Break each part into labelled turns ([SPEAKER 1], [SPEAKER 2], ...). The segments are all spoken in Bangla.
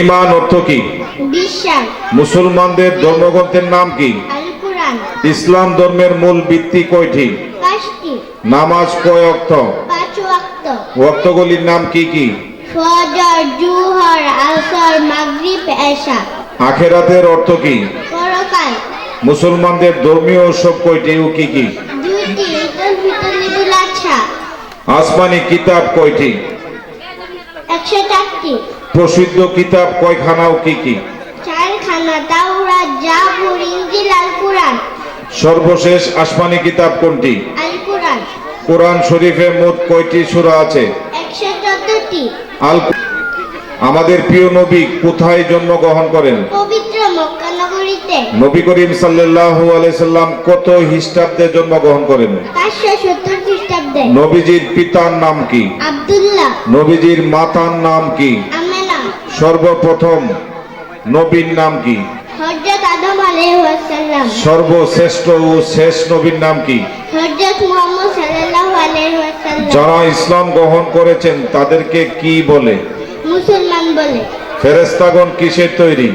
[SPEAKER 1] ইমান অর্থ কি?
[SPEAKER 2] বিশ্বাস।
[SPEAKER 1] মুসলমানদের ধর্মগ্রন্থের নাম কি? ইসলাম ধর্মের মূল ভিত্তি কয়টি? নামাজ কয় অর্থ অর্থগুলির নাম কি কি? আখেরাতের অর্থ কি? মুসলমানদের ধর্মীয় উৎসব কয়টি ও কি কি? আসমানি কিতাব কয়টি?
[SPEAKER 2] একশো চারটি।
[SPEAKER 1] প্রসিদ্ধ কিতাব কয়খানা ও কি কি?
[SPEAKER 2] চারখানা তাওরাত জাবুর ইনজিল আল কোরআন।
[SPEAKER 1] সর্বশেষ আসমানি কিতাব কোনটি?
[SPEAKER 2] আল কোরআন।
[SPEAKER 1] কোরআন শরীফে মোট কয়টি সূরা আছে?
[SPEAKER 2] একশো চোদ্দটি।
[SPEAKER 1] আল আমাদের প্রিয় নবী কোথায় জন্মগ্রহণ করেন?
[SPEAKER 2] পবিত্র মক্কা নগরীতে।
[SPEAKER 1] নবী করিম সাল্লাল্লাহু আলাইহি সাল্লাম কত খ্রিস্টাব্দে জন্মগ্রহণ করেন?
[SPEAKER 2] পাঁচশো সত্তর খ্রিস্টাব্দে।
[SPEAKER 1] নবীজির পিতার নাম কি?
[SPEAKER 2] আব্দুল্লাহ।
[SPEAKER 1] নবীজির মাতার নাম কি? সর্বপ্রথম নবীর নাম কি? সর্বশ্রেষ্ঠ ও শেষ নবীর নাম কি? যারা ইসলাম গ্রহণ করেছেন তাদেরকে কি বলে?
[SPEAKER 2] মুসলমান বলে।
[SPEAKER 1] ফেরেস্তাগণ কিসের তৈরি?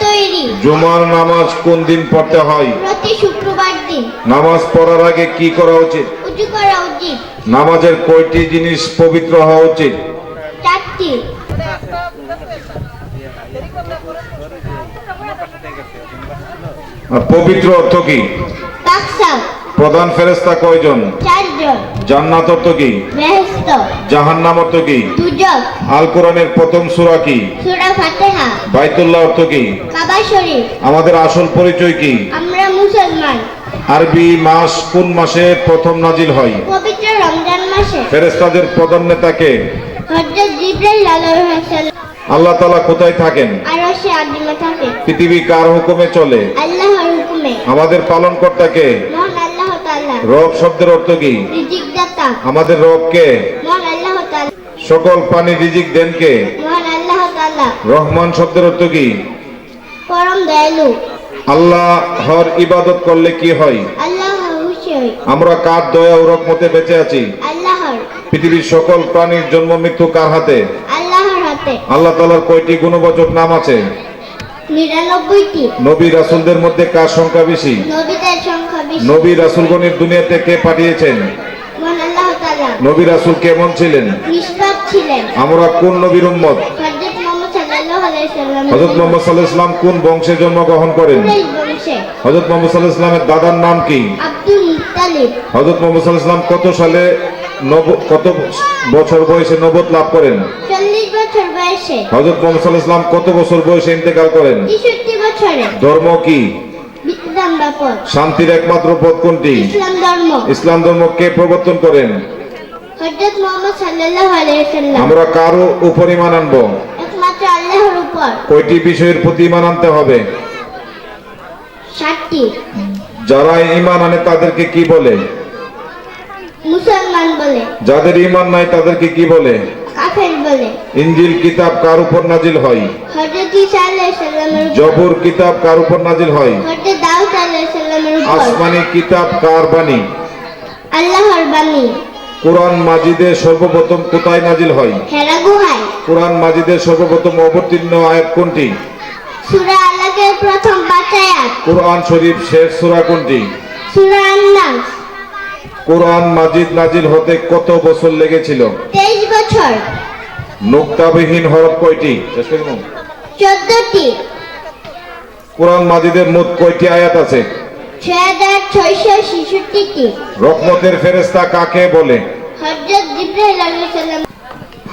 [SPEAKER 2] তৈরি।
[SPEAKER 1] জুমার নামাজ কোন দিন পড়তে হয়?
[SPEAKER 2] প্রতি শুক্রবার দিন।
[SPEAKER 1] নামাজ পড়ার আগে কি করা উচিত?
[SPEAKER 2] উজু করা উচিত।
[SPEAKER 1] নামাজের কয়টি জিনিস পবিত্র হওয়া উচিত?
[SPEAKER 2] চারটি।
[SPEAKER 1] পবিত্র অর্থ কি? প্রধান ফেরেস্তা কয়জন? জান্নাত অর্থ কি? জাহান্নাম অর্থ কি? আল কোরআনের প্রথম সূরা কি? বাইতুল্লাহ অর্থ কি? আমাদের আসল পরিচয় কি?
[SPEAKER 2] আমরা মুসলমান।
[SPEAKER 1] আরবি মাস কোন মাসে প্রথম নাজিল হয়?
[SPEAKER 2] পবিত্র রমজান মাসে।
[SPEAKER 1] ফেরেস্তাদের প্রধান নেতাকে
[SPEAKER 2] হযরত জিবরাইল আলাইহিস সালাম।
[SPEAKER 1] আল্লাহ তালা কোথায় থাকেন?
[SPEAKER 2] আরশে আদিমে থাকে।
[SPEAKER 1] পৃথিবী কার হুকুমে চলে?
[SPEAKER 2] আল্লাহর হুকুমে
[SPEAKER 1] আমাদের পালন কর্তাকে রব শব্দের অর্থ কি? আমাদের রবকে সকল পানি রিজিক দেন কে? রহমান শব্দের অর্থ কি?
[SPEAKER 2] পরম দয়ালু।
[SPEAKER 1] আল্লাহ হর ইবাদত করলে কি হয়? আমরা কার দয়া ও রহমতে বেঁচে আছি? পৃথিবীর সকল প্রাণীর জন্ম মৃত্যু কার হাতে?
[SPEAKER 2] আল্লাহর হাতে।
[SPEAKER 1] আল্লাহ তালার কয়টি গুণবাচক নাম আছে?
[SPEAKER 2] নিরানব্বইটি।
[SPEAKER 1] নবী রাসুলদের মধ্যে কার সংখ্যা বেশি?
[SPEAKER 2] নবীদের সংখ্যা বেশি।
[SPEAKER 1] নবী রাসুলগণের দুনিয়াতে কে পাঠিয়েছেন?
[SPEAKER 2] মহান আল্লাহ তাআলা।
[SPEAKER 1] নবী রাসুল কেমন ছিলেন?
[SPEAKER 2] নিষ্পাপ ছিলেন।
[SPEAKER 1] আমরা কোন নবীর উম্মত?
[SPEAKER 2] হযরত মুহাম্মদ সাল্লাল্লাহু আলাইহি সাল্লাম
[SPEAKER 1] মোহাম্মদ কোন বংশে জন্মগ্রহণ করেন?
[SPEAKER 2] কুরাইশ বংশে।
[SPEAKER 1] মোহাম্মদ ইসলামের দাদার নাম কি?
[SPEAKER 2] Abdul Muttalib.
[SPEAKER 1] মোহাম্মদ কত সালে কত বছর বয়সে নবত লাভ করেন? হজরত মোহাম্মদ ইসলাম কত বছর বয়সে ইন্তেকাল করেন? ধর্ম কি? শান্তির একমাত্র পথ কোনটি?
[SPEAKER 2] ইসলাম ধর্ম।
[SPEAKER 1] কে প্রবর্তন করেন? আমরা কারও উপর ইমান আনব? কয়টি বিষয়ের প্রতি ইমান আনতে হবে? যারা ইমান আনে তাদেরকে কি বলে?
[SPEAKER 2] মুসলমান বলে।
[SPEAKER 1] যাদের ইমান নাই তাদেরকে কি বলে?
[SPEAKER 2] কাফের বলে।
[SPEAKER 1] ইঞ্জিল কিতাব কার উপর নাজিল হয়?
[SPEAKER 2] হযরত ঈসা আলাইহিস সালামের উপর।
[SPEAKER 1] জবর কিতাব কার উপর নাজিল হয়?
[SPEAKER 2] হযরত দাউদ আলাইহিস সালামের উপর।
[SPEAKER 1] আসমানি কিতাব কার বাণী?
[SPEAKER 2] আল্লাহর বাণী।
[SPEAKER 1] কোরআন মাজিদে সর্বপ্রথম কোথায় নাজিল হয়?
[SPEAKER 2] হেরা গুহায়।
[SPEAKER 1] কোরআন মাজিদের সর্বপ্রথম অবতীর্ণ আয়াত কোনটি?
[SPEAKER 2] সূরা আলাকের প্রথম পাঁচ আয়াত।
[SPEAKER 1] কোরআন শরীফ শেষ সূরা কোনটি?
[SPEAKER 2] সূরা আন-নাস।
[SPEAKER 1] কোরআন মাজিদ নাজিল হতে কত বছর লেগেছিল?
[SPEAKER 2] 23 বছর।
[SPEAKER 1] নোক্তাবিহীন হরফ কয়টি।
[SPEAKER 2] 14টি
[SPEAKER 1] কোরআন মাজিদের মোট কয়টি আয়াত আছে?
[SPEAKER 2] 6666টি
[SPEAKER 1] রহমতের ফেরেশতা কাকে বলে?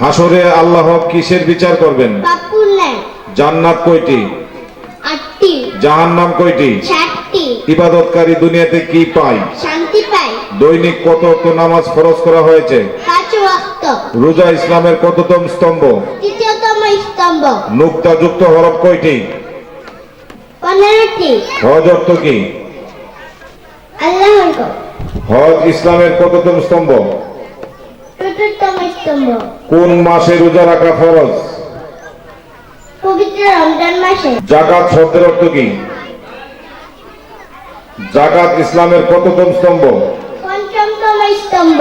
[SPEAKER 1] হাসরে আল্লাহ কিসের বিচার করবেন? জান্নাত কয়টি? জাহান্নাম কয়টি? ইবাদতকারী দুনিয়াতে কি পায়? দৈনিক কত নামাজ ফরজ করা হয়েছে? রোজা ইসলামের কততম স্তম্ভ?
[SPEAKER 2] তৃতীয়তম স্তম্ভ।
[SPEAKER 1] নুক্তাযুক্ত হরফ কয়টি?
[SPEAKER 2] পনেরোটি।
[SPEAKER 1] হজ অর্থ কি? হজ ইসলামের কততম স্তম্ভ?
[SPEAKER 2] স্তম্ভ।
[SPEAKER 1] কোন মাসে রোজা রাখা ফরজ?
[SPEAKER 2] পবিত্র রমজান মাসে।
[SPEAKER 1] জাকাত শব্দের অর্থ কি? জাকাত ইসলামের কততম স্তম্ভ?
[SPEAKER 2] স্তম্ভ।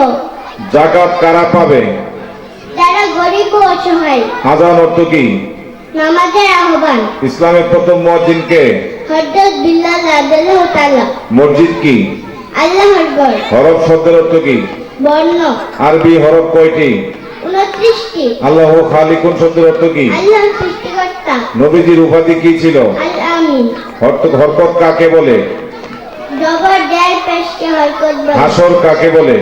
[SPEAKER 1] জাকাত কারা পাবে?
[SPEAKER 2] যারা গরিব ও অসহায়।
[SPEAKER 1] আজান অর্থ কি?
[SPEAKER 2] নামাজের আহ্বান।
[SPEAKER 1] ইসলামের প্রথম মুয়াজ্জিন কে?
[SPEAKER 2] হযরত বিল্লাল রাদিয়াল্লাহু তাআলা।
[SPEAKER 1] মসজিদ কি?
[SPEAKER 2] আল্লাহর ঘর।
[SPEAKER 1] হরফ শব্দের অর্থ কি?
[SPEAKER 2] বর্ণ।
[SPEAKER 1] আরবি হরফ কয়টি?
[SPEAKER 2] 29টি
[SPEAKER 1] আল্লাহ খালিকুন শব্দের অর্থ কি?
[SPEAKER 2] আল্লাহ সৃষ্টিকর্তা।
[SPEAKER 1] নবীজির উপাধি কি ছিল?
[SPEAKER 2] আল আমিন
[SPEAKER 1] হরকত কাকে বলে? হাসর কাকে বলে?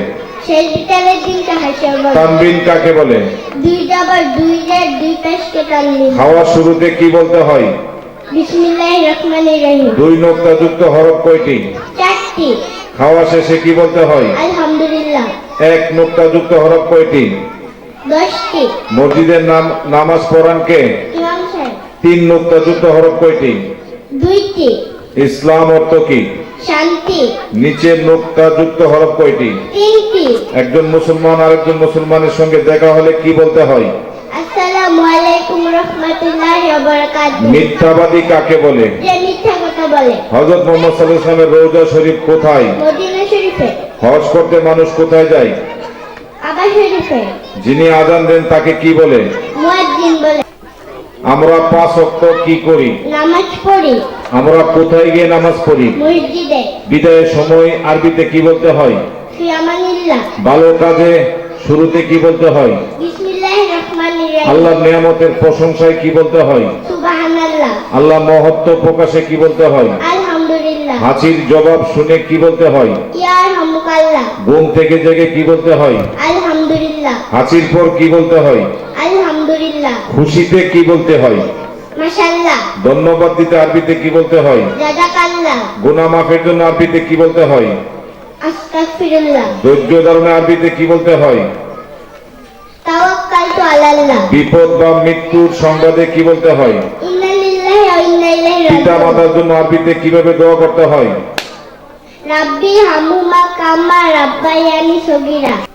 [SPEAKER 2] সেই বিকালের দিনটা হাসর বলে।
[SPEAKER 1] তানবিন কাকে বলে?
[SPEAKER 2] দুই জবর দুই জের দুই পেশকে তানবিন।
[SPEAKER 1] খাওয়ার শুরুতে কি বলতে হয়?
[SPEAKER 2] বিসমিল্লাহির রহমানির রহিম।
[SPEAKER 1] দুই নোক্তা যুক্ত হরফ কয়টি?
[SPEAKER 2] চারটি।
[SPEAKER 1] খাওয়া শেষে কি বলতে হয়?
[SPEAKER 2] আলহামদুলিল্লাহ।
[SPEAKER 1] এক নোক্তা যুক্ত হরফ কয়টি?
[SPEAKER 2] দশটি।
[SPEAKER 1] মসজিদের নাম নামাজ পড়ান কে?
[SPEAKER 2] ইমাম সাহেব।
[SPEAKER 1] তিন নোক্তা যুক্ত হরফ কয়টি?
[SPEAKER 2] দুইটি।
[SPEAKER 1] ইসলাম অর্থ কি?
[SPEAKER 2] শান্তি।
[SPEAKER 1] নিচের নোক্তা যুক্ত হরফ কয়টি?
[SPEAKER 2] তিনটি।
[SPEAKER 1] একজন মুসলমান আরেকজন মুসলমানের সঙ্গে দেখা হলে কি বলতে হয়?
[SPEAKER 2] আসসালামু আলাইকুম রহমতুল্লাহ বারাকাতুহু।
[SPEAKER 1] মিথ্যাবাদী কাকে বলে?
[SPEAKER 2] যে মিথ্যা কথা বলে।
[SPEAKER 1] মোহাম্মদ রৌজা শরীফ কোথায়?
[SPEAKER 2] মদিনা শরীফে।
[SPEAKER 1] হজ করতে মানুষ কোথায় যায়?
[SPEAKER 2] শরীফে।
[SPEAKER 1] যিনি আজান দেন তাকে কি বলে?
[SPEAKER 2] মুয়াজ্জিন বলে।
[SPEAKER 1] আমরা পাঁচ অক্ত কি করি?
[SPEAKER 2] নামাজ পড়ি।
[SPEAKER 1] আমরা কোথায় গিয়ে নামাজ পড়ি?
[SPEAKER 2] মসজিদে।
[SPEAKER 1] বিদায়ের সময় আরবিতে কি বলতে হয়? ভালো কাজে শুরুতে কি বলতে হয়?
[SPEAKER 2] বিসমিল্লাহির রহমানির রহিম।
[SPEAKER 1] আল্লাহর নিয়ামতের প্রশংসায় কি বলতে হয়?
[SPEAKER 2] সুবহানাল্লাহ।
[SPEAKER 1] আল্লাহ মহত্ব প্রকাশে কি বলতে হয়?
[SPEAKER 2] আলহামদুলিল্লাহ।
[SPEAKER 1] হাসির জবাব শুনে কি বলতে হয়? ঘুম থেকে জেগে কি বলতে হয়?
[SPEAKER 2] আলহামদুলিল্লাহ।
[SPEAKER 1] হাসির পর কি বলতে হয়?
[SPEAKER 2] আলহামদুলিল্লাহ।
[SPEAKER 1] খুশিতে কি বলতে হয়?
[SPEAKER 2] মাশাআল্লাহ।
[SPEAKER 1] ধন্যবাদ দিতে আরবিতে কি বলতে হয়?
[SPEAKER 2] জাযাকাল্লাহ।
[SPEAKER 1] মাফের জন্য আরবিতে কি বলতে হয়?
[SPEAKER 2] আস্তাগফিরুল্লাহ।
[SPEAKER 1] ধৈর্য ধারণে আরবিতে কি বলতে হয়?
[SPEAKER 2] তাওয়াক্কালতু আলাল্লাহ।
[SPEAKER 1] বিপদ বা মৃত্যুর সংবাদে কি বলতে হয়?
[SPEAKER 2] ইন্না লিল্লাহি ওয়া ইন্না ইলাইহি
[SPEAKER 1] পিতা মাতার জন্য আরবিতে কীভাবে দোয়া করতে হয়?
[SPEAKER 2] রাব্বি হামুমা কামা রাব্বায়ানি সগীরা।